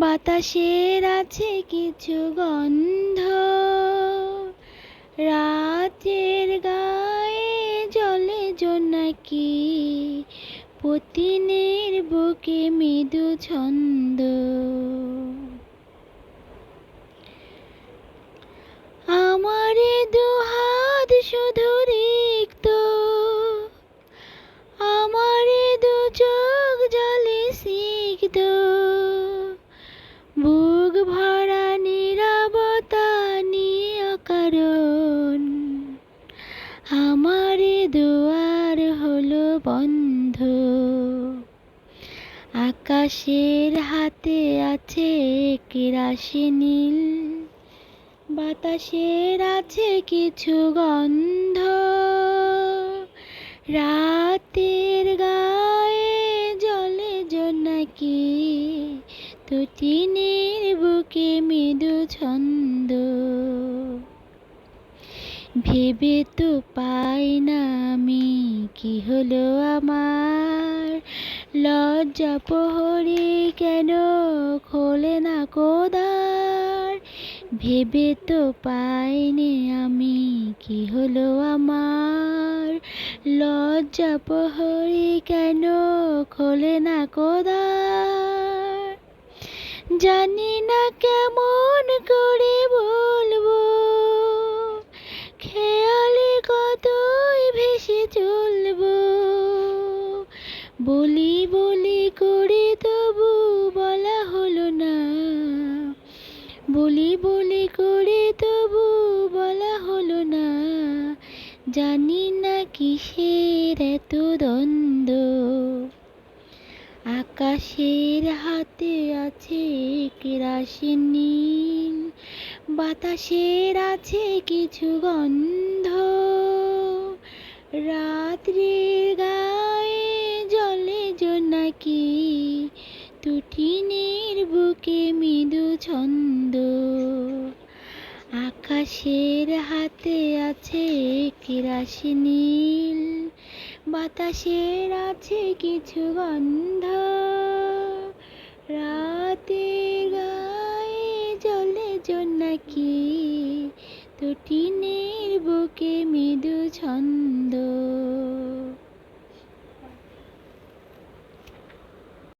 বাতাসের আছে কিছু গন্ধ। রাতের গায়ে জলে জোনাকি পতিনের বুকে মৃদু ছন্দ। আমার দুয়ার হলো বন্ধ। আকাশের হাতে আছে কেরাসি নীল। বাতাসের আছে কিছু গন্ধ। রাতের গায়ে জলে জোনাকি তুটিনের বুকে মৃদু ছন্দ। ভেবে তো পাই না আমি, কি হলো আমার? লজ্জা প্রহরী কেন খোলে না কোদার? ভেবে তো পাইনি আমি, কি হলো আমার? লজ্জা প্রহরী কেন খোলে না কোদার? জানি না কেমন করে জানি না কিসের এত দ্বন্দ্ব আকাশের হাতে আছে কেরাসি নীল বাতাসের আছে কিছু গন্ধ। রাত্রির গায়ে জলে জোনাকি তুটিনের বুকে মৃদু ছন্দ। আকাশের হাতে আছে কেরাসি নীল। বাতাসের আছে কিছু গন্ধ। রাতের গায়ে জলে জোনাকি দুটিনের বুকে মৃদু ছন্দ।